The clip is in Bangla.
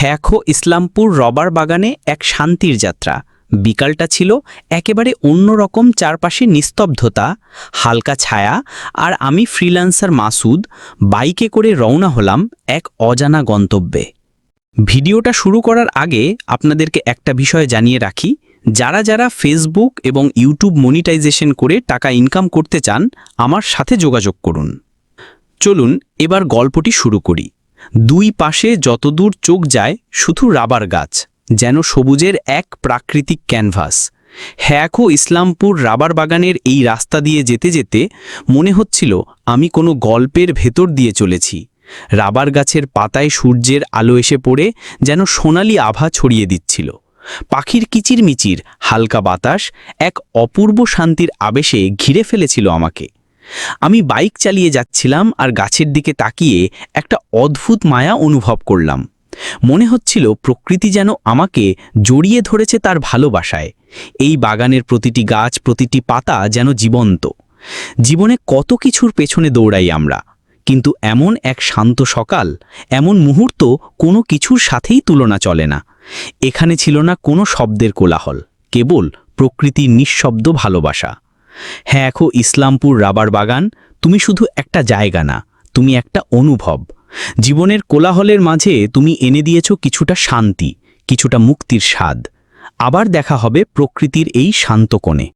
হ্যাখো ইসলামপুর রবার বাগানে এক শান্তির যাত্রা। বিকালটা ছিল একেবারে অন্যরকম চারপাশে নিস্তব্ধতা, হালকা ছায়া আর আমি ফ্রিল্যান্সার মাসুদ বাইকে করে রওনা হলাম এক অজানা গন্তব্যে। ভিডিওটা শুরু করার আগে আপনাদেরকে একটা বিষয় জানিয়ে রাখি, যারা যারা ফেসবুক এবং ইউটিউব মনিটাইজেশন করে টাকা ইনকাম করতে চান, আমার সাথে যোগাযোগ করুন। চলুন, এবার গল্পটি শুরু করি। দুই পাশে যতদূর চোখ যায় শুধু রাবার গাছ, যেন সবুজের এক প্রাকৃতিক ক্যানভাস। হ্যাকো ইসলামপুর রাবার বাগানের এই রাস্তা দিয়ে যেতে যেতে মনে হচ্ছিল, আমি কোনো গল্পের ভেতর দিয়ে চলেছি। রাবার গাছের পাতায় সূর্যের আলো এসে পড়ে, যেন সোনালি আভা ছড়িয়ে দিচ্ছিল। পাখির কিচিরমিচির, হালকা বাতাস, এক অপূর্ব শান্তির আবেশে ঘিরে ফেলেছিল আমাকে। আমি বাইক চালিয়ে যাচ্ছিলাম আর গাছের দিকে তাকিয়ে একটা অদ্ভুত মায়া অনুভব করলাম। মনে হচ্ছিল প্রকৃতি যেন আমাকে জড়িয়ে ধরেছে তার ভালোবাসায়। এই বাগানের প্রতিটি গাছ, প্রতিটি পাতা যেন জীবন্ত। জীবনে কত কিছুর পেছনে দৌড়াই আমরা, কিন্তু এমন এক শান্ত সকাল, এমন মুহূর্ত কোনো কিছুর সাথেই তুলনা চলে না। এখানে ছিল না কোনো শব্দের কোলাহল, কেবল প্রকৃতির নিঃশব্দ ভালোবাসা। হ্যাঁ এখন ইসলামপুর রাবার বাগান, তুমি শুধু একটা জায়গা না, তুমি একটা অনুভব। জীবনের কোলাহলের মাঝে তুমি এনে দিয়েছ কিছুটা শান্তি, কিছুটা মুক্তির স্বাদ। আবার দেখা হবে প্রকৃতির এই শান্ত কোণে।